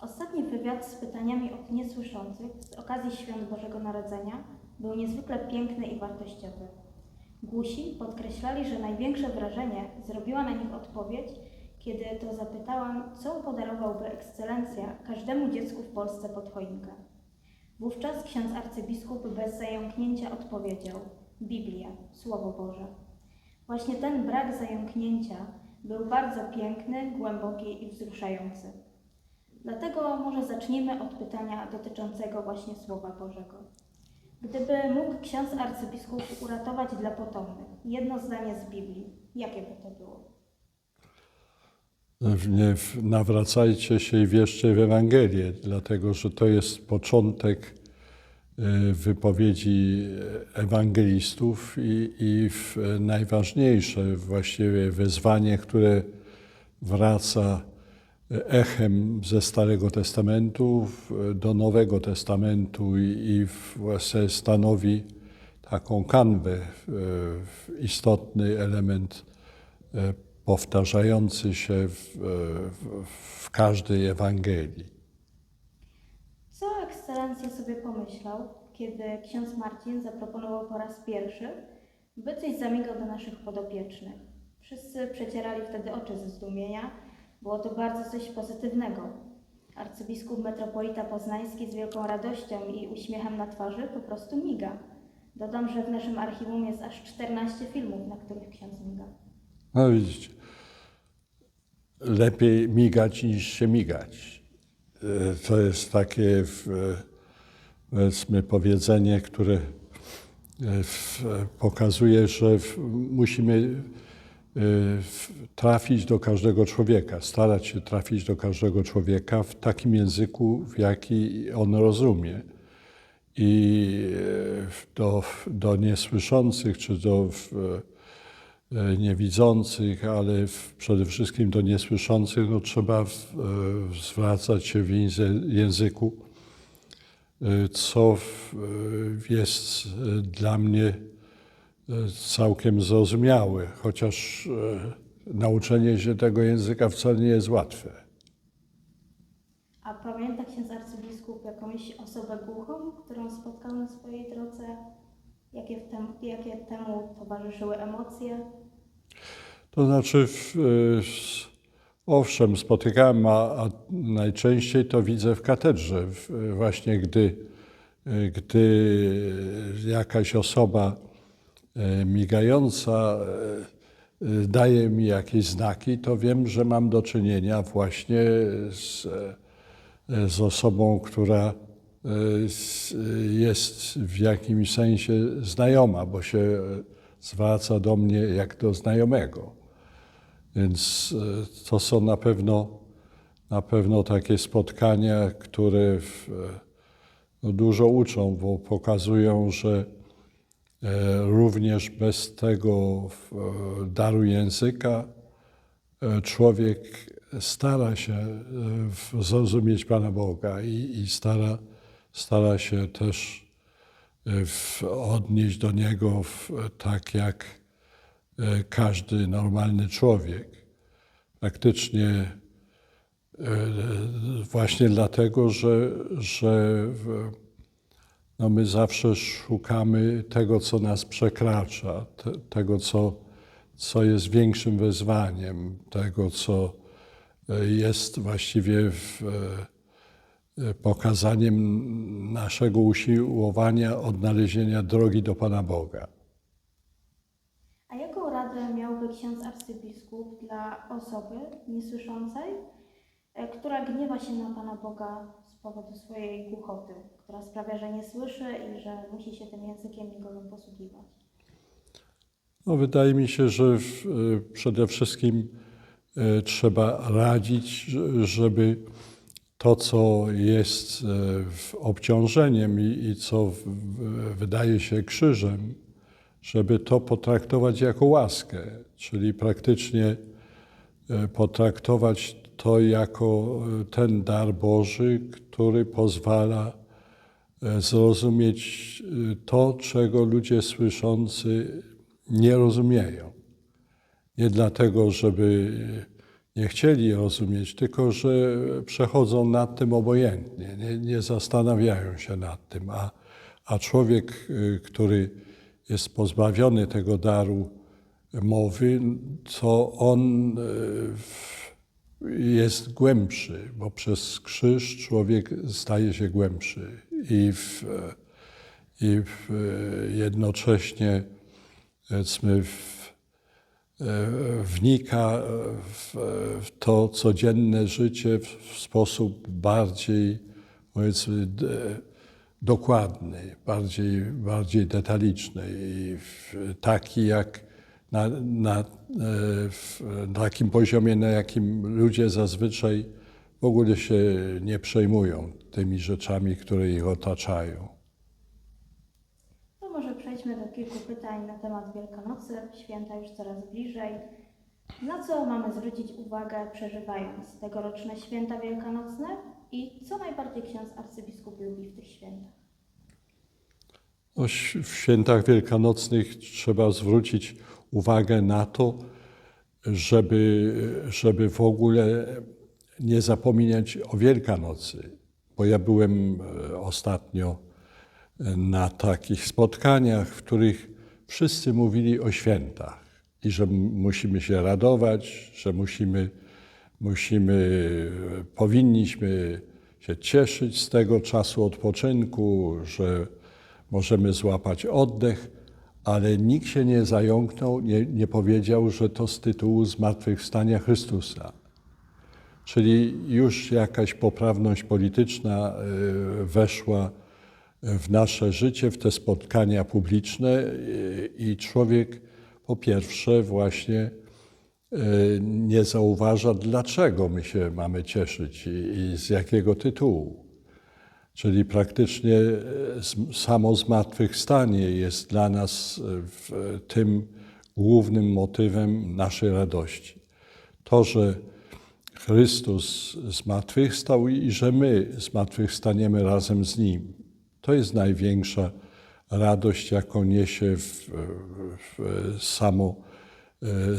Ostatni wywiad z pytaniami od niesłyszących z okazji Świąt Bożego Narodzenia był niezwykle piękny i wartościowy. Głusi podkreślali, że największe wrażenie zrobiła na nich odpowiedź, kiedy to zapytałam, co podarowałby ekscelencja każdemu dziecku w Polsce pod choinkę. Wówczas ksiądz arcybiskup bez zająknięcia odpowiedział: Biblia, Słowo Boże. Właśnie ten brak zająknięcia był bardzo piękny, głęboki i wzruszający. Dlatego może zacznijmy od pytania dotyczącego właśnie Słowa Bożego. Gdyby mógł ksiądz arcybiskup uratować dla potomnych jedno zdanie z Biblii, jakie by to było? Nie nawracajcie się i wierzcie w Ewangelię, dlatego że to jest początek e, wypowiedzi ewangelistów i, i najważniejsze właściwie wezwanie, które wraca echem ze Starego Testamentu do Nowego Testamentu i, stanowi taką kanwę, e, istotny element e, powtarzający się w, w, w każdej Ewangelii. Co ekscelencja sobie pomyślał, kiedy ksiądz Marcin zaproponował po raz pierwszy, by coś zamigał do naszych podopiecznych? Wszyscy przecierali wtedy oczy ze zdumienia. Było to bardzo coś pozytywnego. Arcybiskup metropolita poznański z wielką radością i uśmiechem na twarzy po prostu miga. Dodam, że w naszym archiwum jest aż 14 filmów, na których ksiądz miga. No widzicie, lepiej migać niż się migać. E, To jest takie, w- powiedzmy, powiedzenie, które e, pokazuje, że musimy e, trafić do każdego człowieka, starać się trafić do każdego człowieka w takim języku, w jaki on rozumie. I e, do, do niesłyszących, czy do e, niewidzących, ale przede wszystkim do niesłyszących, no, trzeba zwracać się w języ- języku, co jest dla mnie całkiem zrozumiałe, chociaż e, nauczenie się tego języka wcale nie jest łatwe. A pamięta ksiądz arcybiskup jakąś osobę głuchą, którą spotkał na swojej drodze? Jakie, w tem, jakie temu towarzyszyły emocje? To znaczy, w, y, s- owszem, spotykałem, a, a najczęściej to widzę w katedrze, w, właśnie gdy, y, gdy jakaś osoba migająca y, y, daje mi jakieś znaki, to wiem, że mam do czynienia właśnie z, z osobą, która jest w jakimś sensie znajoma, bo się zwraca do mnie jak do znajomego. Więc e, to są na pewno, na pewno takie spotkania, które w, e, no, dużo uczą, bo pokazują, że e, również bez tego e, daru języka e, człowiek stara się e, zrozumieć Pana Boga i, i stara, stara się też e, odnieść do Niego tak jak e, każdy normalny człowiek. Faktycznie e, właśnie dlatego, że, że no my zawsze szukamy tego, co nas przekracza, te, tego, co, co jest większym wyzwaniem, tego, co e, jest właściwie w, e, pokazaniem naszego usiłowania odnalezienia drogi do Pana Boga. A jaką radę miałby ksiądz arcybiskup dla osoby niesłyszącej, e, która gniewa się na Pana Boga powodu swojej głuchoty, która sprawia, że nie słyszy i że musi się tym językiem migowym posługiwać? No, wydaje mi się, że w, e, przede wszystkim e, trzeba radzić, żeby to, co jest w- obciążeniem i, i co w, w, wydaje się krzyżem, żeby to potraktować jako łaskę, czyli praktycznie potraktować to jako e, ten dar Boży, który pozwala e, zrozumieć e, to, czego ludzie słyszący nie rozumieją. Nie dlatego, żeby nie chcieli rozumieć, tylko że przechodzą nad tym obojętnie, nie, nie zastanawiają się nad tym. A, a człowiek, który jest pozbawiony tego daru mowy, to on w- jest głębszy, bo przez krzyż człowiek staje się głębszy. I, w, i w, jednocześnie w, wnika w, w to codzienne życie w, sposób bardziej powiedzmy dokładny, bardziej, bardziej detaliczny. I taki jak na, na, e, w takim poziomie, na jakim ludzie zazwyczaj w ogóle się nie przejmują tymi rzeczami, które ich otaczają. To może przejdźmy do kilku pytań na temat Wielkanocy. Święta już coraz bliżej. Na co mamy zwrócić uwagę przeżywając tegoroczne święta wielkanocne i co najbardziej ksiądz arcybiskup lubi w tych świętach? No, w świętach wielkanocnych trzeba zwrócić uwagę na to, żeby, żeby w ogóle nie zapominać o Wielkanocy. Bo ja byłem e, ostatnio e, na takich spotkaniach, w których wszyscy mówili o świętach i że musimy się radować, że musimy, musimy, e, powinniśmy się cieszyć z tego czasu odpoczynku, że możemy złapać oddech, ale nikt się nie zająknął, nie, nie powiedział, że to z tytułu zmartwychwstania Chrystusa. Czyli już jakaś poprawność polityczna y, weszła w nasze życie, w te spotkania publiczne y, i człowiek po pierwsze właśnie y, nie zauważa, dlaczego my się mamy cieszyć i z jakiego tytułu. Czyli praktycznie e, samo zmartwychwstanie jest dla nas e, e, tym głównym motywem naszej radości. To, że Chrystus zmartwychwstał i że my zmartwychwstaniemy razem z Nim, to jest największa radość, jaką niesie w, w samo,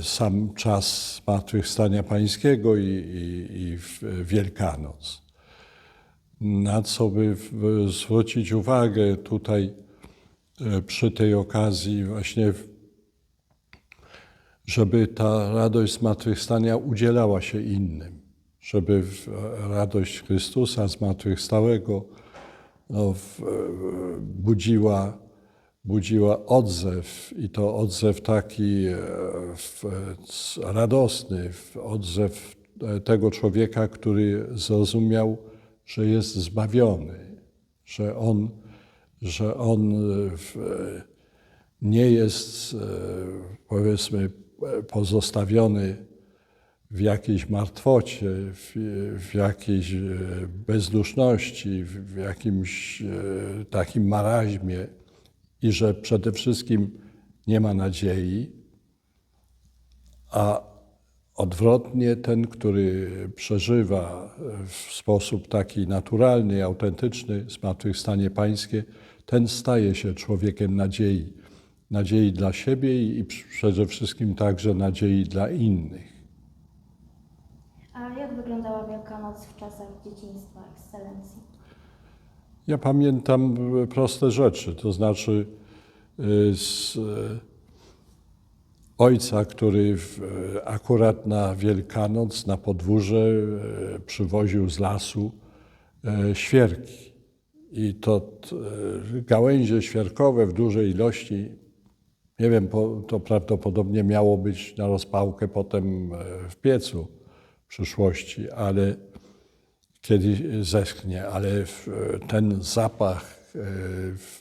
sam czas zmartwychwstania Pańskiego i, i, i w Wielkanoc na co by zwrócić uwagę tutaj e, przy tej okazji właśnie, żeby ta radość zmartwychwstania udzielała się innym, żeby radość Chrystusa zmartwychwstałego no, budziła, budziła odzew i to odzew taki e, radosny, odzew e, tego człowieka, który zrozumiał, że jest zbawiony, że on, że on e, w, e, nie jest, e, powiedzmy, pozostawiony w jakiejś martwocie, w, w jakiejś bezduszności, w, jakimś takim maraźmie i że przede wszystkim nie ma nadziei, a odwrotnie ten, który przeżywa w sposób taki naturalny, autentyczny zmartwychwstanie pańskie, ten staje się człowiekiem nadziei. Nadziei dla siebie i przede wszystkim także nadziei dla innych. A jak wyglądała Wielkanoc w czasach dzieciństwa ekscelencji? Ja pamiętam proste rzeczy, to znaczy y, z ojca, który y, akurat na Wielkanoc na podwórze y, przywoził z lasu y, świerki. I to gałęzie świerkowe w dużej ilości, nie wiem, to prawdopodobnie miało być na rozpałkę potem w piecu w przyszłości, ale kiedy zeschnie, ale ten zapach e, w-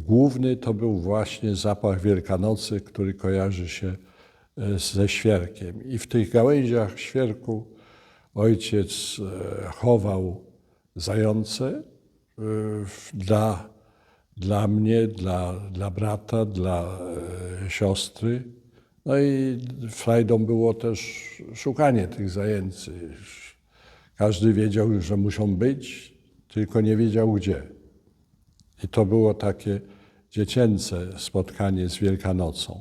główny to był właśnie zapach Wielkanocy, który kojarzy się e, ze świerkiem. I w tych gałęziach świerku ojciec e, chował zające e, dla, dla mnie, dla, dla brata, dla siostry. No i frajdą było też szukanie tych zajęcy. Każdy wiedział, że muszą być, tylko nie wiedział gdzie. I to było takie dziecięce spotkanie z Wielkanocą.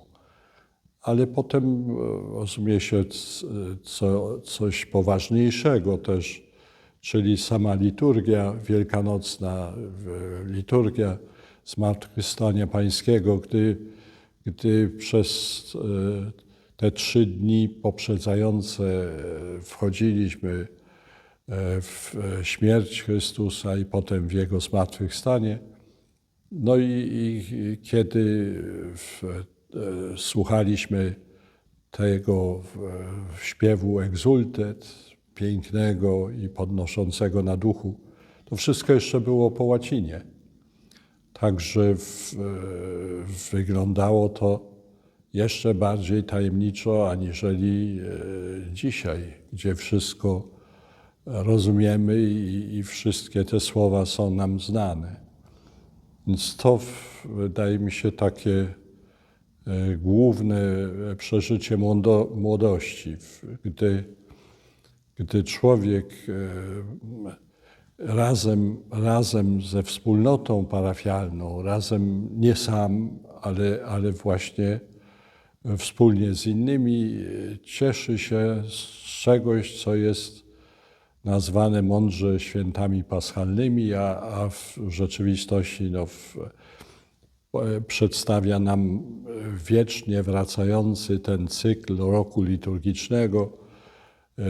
ale potem e, rozumie się co, coś poważniejszego też, czyli sama liturgia wielkanocna, w- liturgia Zmartwychwstania Pańskiego, gdy, gdy przez e, te trzy dni poprzedzające e, wchodziliśmy e, w e, śmierć Chrystusa i potem w Jego zmartwychwstanie. No i, i kiedy w, e, słuchaliśmy tego śpiewu egzultet, pięknego i podnoszącego na duchu, to wszystko jeszcze było po łacinie. Także w, e, wyglądało to jeszcze bardziej tajemniczo aniżeli e, dzisiaj, gdzie wszystko rozumiemy i, i wszystkie te słowa są nam znane. Więc to wydaje mi się takie e, główne e, przeżycie młodo, młodości, gdy, gdy człowiek e, razem, razem ze wspólnotą parafialną, razem nie sam, ale, ale właśnie wspólnie z innymi cieszy się z czegoś, co jest nazwane mądrze świętami paschalnymi, a, a w rzeczywistości no, w, e, przedstawia nam wiecznie wracający ten cykl roku liturgicznego, e,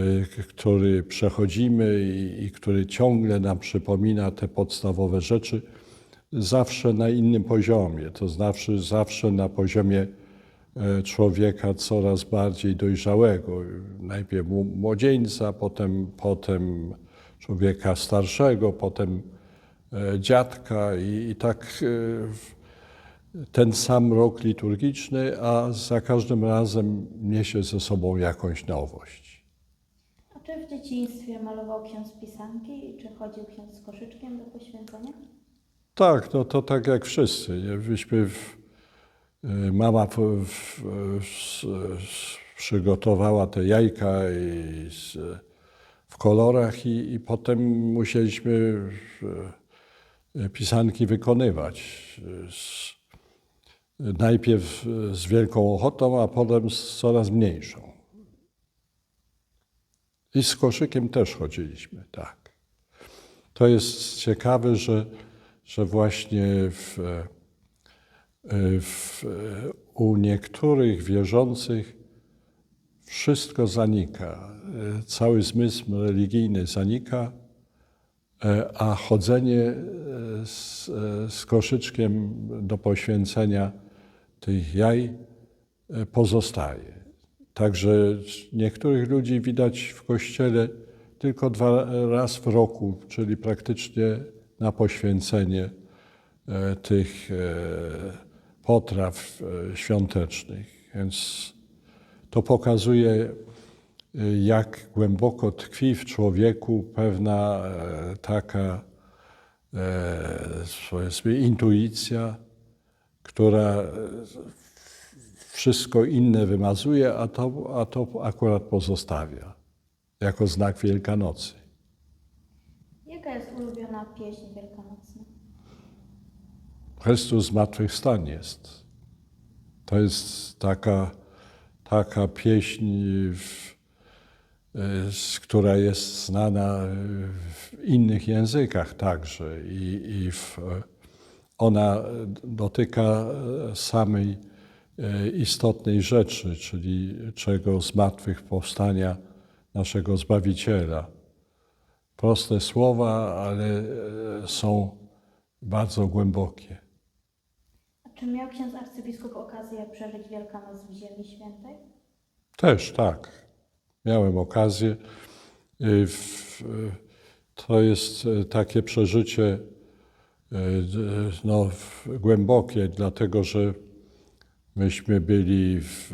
który przechodzimy i, i który ciągle nam przypomina te podstawowe rzeczy, zawsze na innym poziomie, to znaczy zawsze na poziomie człowieka coraz bardziej dojrzałego. Najpierw młodzieńca, potem, potem człowieka starszego, potem e, dziadka i, i tak e, ten sam rok liturgiczny, a za każdym razem niesie ze sobą jakąś nowość. A czy w dzieciństwie malował ksiądz pisanki i czy chodził ksiądz z koszyczkiem do poświęcenia? Tak, no to tak jak wszyscy. Nie? Myśmy w, mama s- s- przygotowała te jajka w kolorach i, i potem musieliśmy y, pisanki wykonywać. Najpierw z wielką ochotą, a potem z coraz mniejszą. I z koszykiem też chodziliśmy, tak. To jest ciekawe, że, że właśnie w, w, e, u niektórych wierzących wszystko zanika. E, Cały zmysł religijny zanika, a chodzenie z, z koszyczkiem do poświęcenia tych jaj pozostaje. Także niektórych ludzi widać w kościele tylko dwa raz w roku, czyli praktycznie na poświęcenie tych potraw e, świątecznych. Więc to pokazuje, e, jak głęboko tkwi w człowieku pewna e, taka powiedzmy, intuicja, która wszystko inne wymazuje, a to, a to akurat pozostawia jako znak Wielkanocy. Jaka jest ulubiona pieśń wielkanocna? Chrystus zmartwychwstań jest. To jest taka, taka pieśń, w, z- która jest znana w innych językach także i, i w, ona dotyka samej e, istotnej rzeczy, czyli czego zmartwychwstania naszego Zbawiciela. Proste słowa, ale e, są bardzo głębokie. Czy miał ksiądz arcybiskup okazję przeżyć Wielkanoc w Ziemi Świętej? Też tak. Miałem okazję. To jest y, takie przeżycie d- no, głębokie, dlatego że myśmy byli w,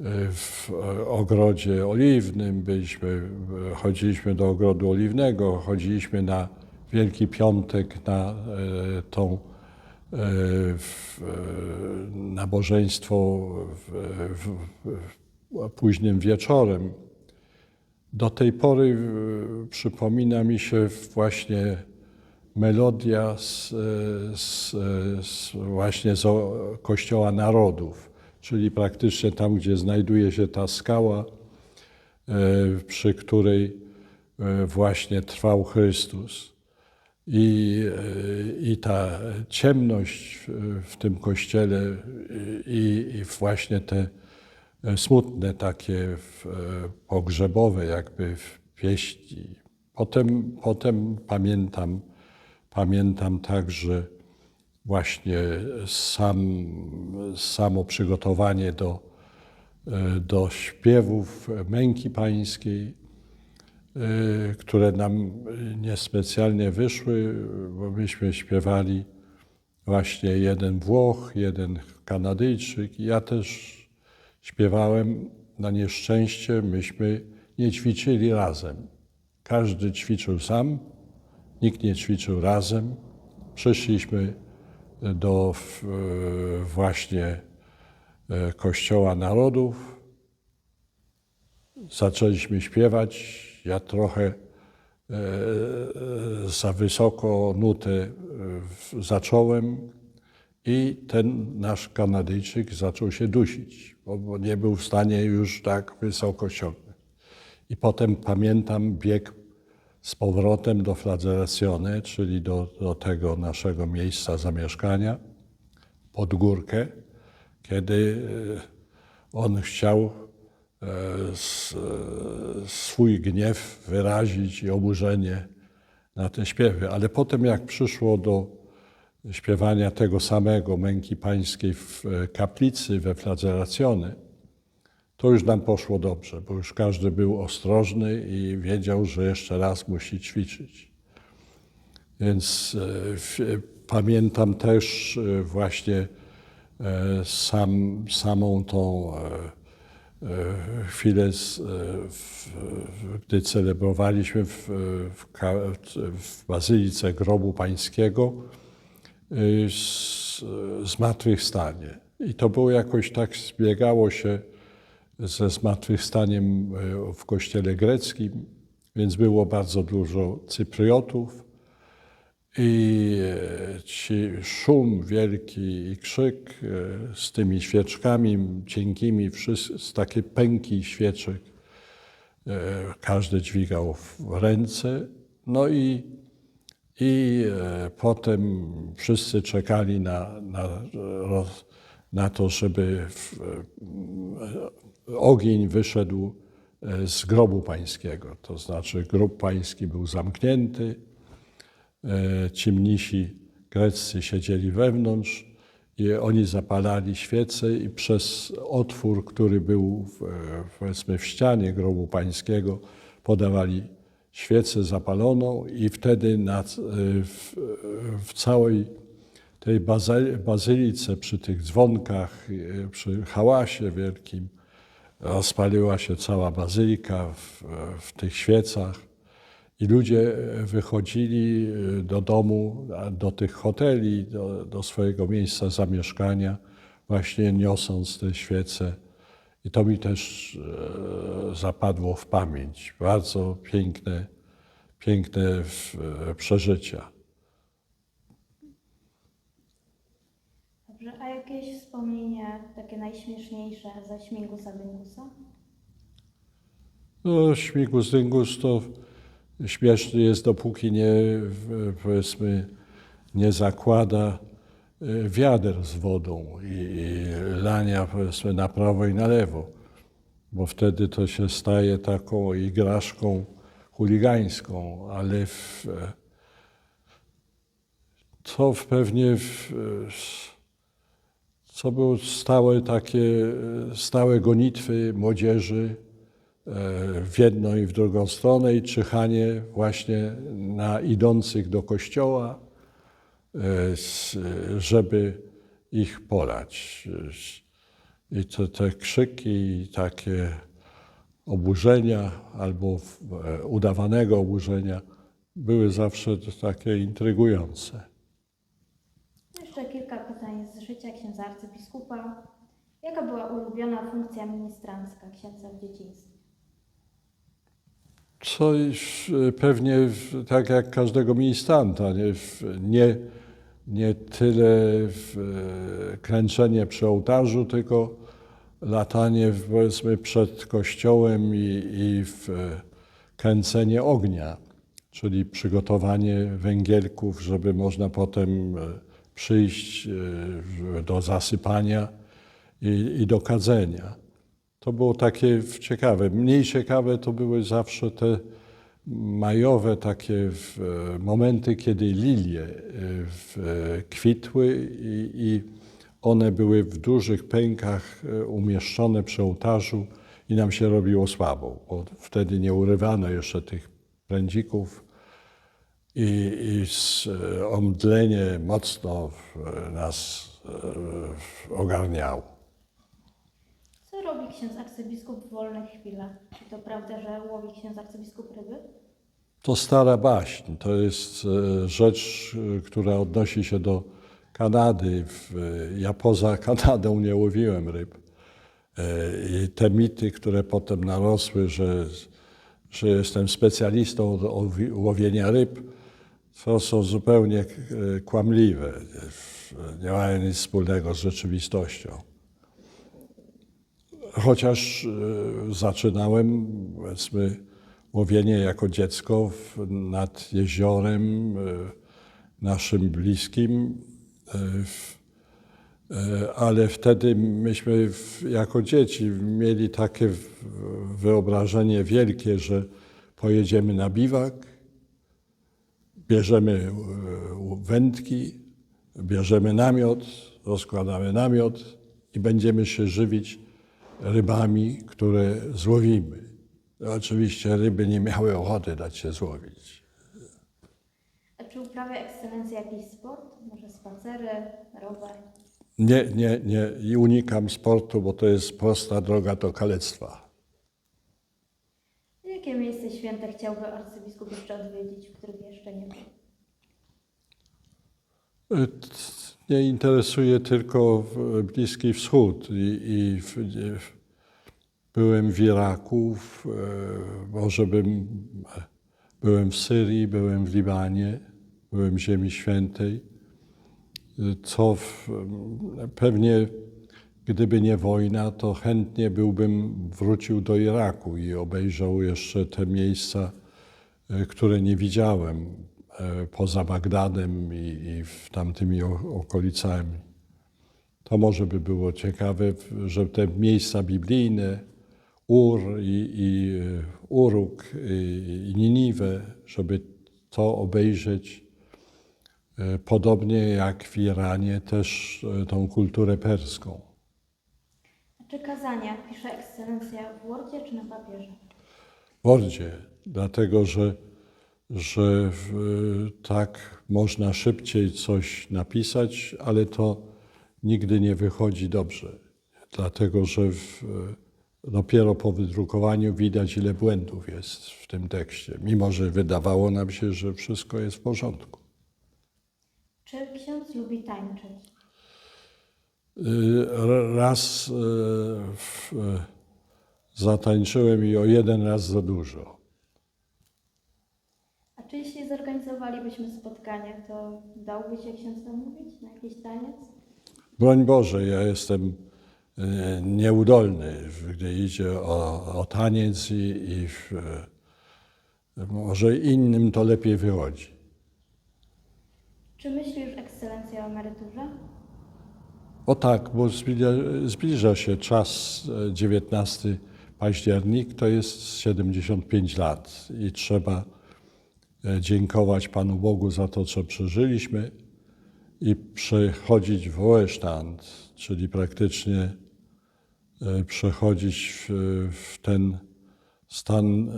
y, w ogrodzie oliwnym, byliśmy, chodziliśmy do ogrodu oliwnego, chodziliśmy na Wielki Piątek na tą e, w, e, nabożeństwo w, w, późnym wieczorem. Do tej pory e, przypomina mi się właśnie melodia z, z, z właśnie z Kościoła Narodów. czyli praktycznie tam, gdzie znajduje się ta skała, e, przy której e, właśnie trwał Chrystus. I, e, i ta ciemność w- tym kościele i, i właśnie te e, smutne takie e, pogrzebowe jakby w pieśni. Potem, potem pamiętam, pamiętam także właśnie sam, samo przygotowanie do, do śpiewów męki pańskiej, które nam niespecjalnie wyszły, bo myśmy śpiewali właśnie jeden Włoch, jeden Kanadyjczyk. Ja też śpiewałem. Na nieszczęście myśmy nie ćwiczyli razem. Każdy ćwiczył sam, nikt nie ćwiczył razem. Przyszliśmy do e, właśnie Kościoła Narodów. Zaczęliśmy śpiewać. Ja trochę e, za wysoko nutę e, zacząłem i ten nasz Kanadyjczyk zaczął się dusić, bo, nie był w stanie już tak wysoko ciągnąć. I potem pamiętam bieg z powrotem do Flagelazione, czyli do, do tego naszego miejsca zamieszkania, pod górkę, kiedy e, on chciał swój gniew wyrazić i oburzenie na te śpiewy. Ale potem jak przyszło do śpiewania tego samego męki pańskiej w e, kaplicy we Flagelazione, to już nam poszło dobrze, bo już każdy był ostrożny i wiedział, że jeszcze raz musi ćwiczyć. Więc e, pamiętam też e, właśnie e, sam, samą tą e, e, chwilę, z, e, w, w, gdy celebrowaliśmy w, w, ka- w Bazylice Grobu Pańskiego z- zmartwychwstanie. I to było jakoś tak zbiegało się ze zmartwychwstaniem w kościele greckim, więc było bardzo dużo Cypriotów i e, ci szum wielki i krzyk e, z tymi świeczkami cienkimi, z takie pęki świeczek e, każdy dźwigał w ręce. No i i potem wszyscy czekali na, na, na to, żeby w, ogień wyszedł z grobu pańskiego. To znaczy grób pański był zamknięty, ci mnisi greccy siedzieli wewnątrz i oni zapalali świece i przez otwór, który był w, e, powiedzmy w ścianie grobu pańskiego, podawali świecę zapaloną i wtedy na, w, w całej tej bazy- bazylice, przy tych dzwonkach, e, przy hałasie wielkim, rozpaliła się cała bazylika w, w tych świecach i ludzie wychodzili e, do domu, do tych hoteli, do, do swojego miejsca zamieszkania, właśnie niosąc te świece. I to mi też e, zapadło w pamięć. Bardzo piękne, piękne e, przeżycia. Dobrze, a jakieś wspomnienie takie najśmieszniejsze ze śmigusa dyngusa? No, śmigus dyngus to śmieszny jest, dopóki nie, powiedzmy, nie zakłada e, wiader z wodą i, i lania, powiedzmy, na prawo i na lewo, bo wtedy to się staje taką igraszką chuligańską, ale w, e, to w pewnie w, e, co były stałe takie, stałe gonitwy młodzieży w jedną i w drugą stronę i czyhanie właśnie na idących do kościoła, e, żeby ich polać. I to, te krzyki i takie oburzenia albo e, udawanego oburzenia były zawsze takie intrygujące. Jeszcze kilka pytań z życia księdza arcybiskupa. Jaka była ulubiona funkcja ministrancka księdza w dzieciństwie? Coś e, pewnie tak jak każdego ministranta, nie, nie, nie tyle w, e, klęczenie przy ołtarzu, tylko latanie powiedzmy przed kościołem i, i w e, kręcenie ognia, czyli przygotowanie węgielków, żeby można potem przyjść do zasypania i, i do kadzenia. To było takie ciekawe. Mniej ciekawe to były zawsze te majowe takie e, momenty, kiedy lilie e, e, kwitły i, i one były w dużych pękach umieszczone przy ołtarzu i nam się robiło słabo, bo wtedy nie urywano jeszcze tych prędzików i, i omdlenie mocno nas ogarniało. Ksiądz arcybiskup w wolnych chwilach? Czy to prawda, że łowi ksiądz arcybiskup ryby? To stara baśń. To jest e, rzecz, e, która odnosi się do Kanady. E, Ja poza Kanadą nie łowiłem ryb. I te mity, które potem narosły, że, że jestem specjalistą od łowi- łowienia ryb, to są zupełnie kłamliwe. Nie mają nic wspólnego z rzeczywistością. Chociaż e, zaczynałem, powiedzmy, łowienie jako dziecko nad jeziorem e, naszym bliskim, e, ale wtedy myśmy jako dzieci mieli takie wyobrażenie wielkie, że pojedziemy na biwak, bierzemy wędki, bierzemy namiot, rozkładamy namiot i będziemy się żywić rybami, które złowimy. Oczywiście ryby nie miały ochoty dać się złowić. A czy uprawia ekscelencja jakiś sport? Może spacery, rower? Nie, nie, nie i unikam sportu, bo to jest prosta droga do kalectwa. Jakie miejsce święte chciałby arcybiskup jeszcze odwiedzić, których jeszcze nie był? E, Mnie interesuje tylko Bliski Wschód i, i w, nie- byłem w Iraku, w, e, może bym, byłem w Syrii, byłem w Libanie, byłem w Ziemi Świętej, E, co w, pewnie gdyby nie wojna, to chętnie byłbym wrócił do Iraku i obejrzał jeszcze te miejsca, e, które nie widziałem. e, poza Bagdadem i, i w tamtymi okolicami. To może by było ciekawe, że te miejsca biblijne, Ur i, i e, Uruk i, i Niniwę, żeby to obejrzeć, e, podobnie jak w Iranie też e, tą kulturę perską. Czy kazania pisze ekscelencja w Wordzie czy na papierze? w Wordzie, dlatego że, że w, tak można szybciej coś napisać, ale to nigdy nie wychodzi dobrze, dlatego że w, dopiero po wydrukowaniu widać, ile błędów jest w tym tekście, mimo że wydawało nam się, że wszystko jest w porządku. Czy ksiądz lubi tańczyć? Y, Raz zatańczyłem i o jeden raz za dużo. Czy jeśli zorganizowalibyśmy spotkanie, to dałby się ksiądz namówić na jakiś taniec? Broń Boże, ja jestem e, nieudolny, gdy idzie o, o taniec i, i w, e, może innym to lepiej wychodzi. Czy myśli już ekscelencja o emeryturze? O tak, bo zbliża, zbliża się czas e, 19 październik, to jest 75 lat i trzeba e, dziękować Panu Bogu za to, co przeżyliśmy i przechodzić w Ruhestand, czyli praktycznie e, przechodzić w, w ten stan e,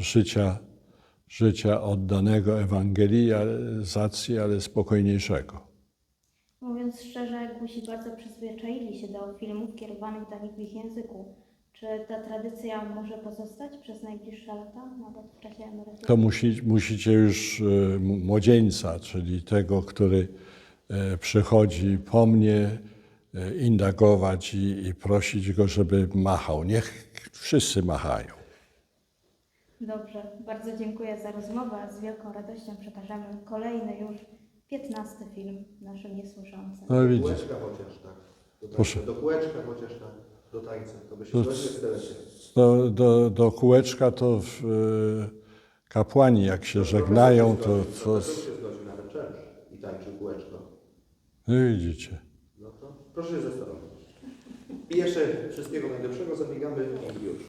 życia, życia oddanego ewangelizacji, ale spokojniejszego. Mówiąc szczerze, Gusi bardzo przyzwyczaili się do filmów kierowanych dla nich w ich języku. Czy ta tradycja może pozostać przez najbliższe lata, nawet w czasie emerytury? To musi, musicie już e, młodzieńca, czyli tego, który e, przychodzi po mnie, e, indagować i, i prosić go, żeby machał. Niech wszyscy machają. Dobrze, bardzo dziękuję za rozmowę. Z wielką radością przekażemy kolejny już 15 film naszym niesłyszącym. No widzisz. Bułeczka chociaż, tak. Do, Proszę. do kółeczka chociaż tak, do tańca. To by się zgodził z Teresem. Do, do, do kółeczka to w, e, kapłani jak się żegnają, to, czerwsz i tańczył kółeczko. no widzicie. No to proszę się zastanowić. I jeszcze wszystkiego najlepszego zabiegamy i już.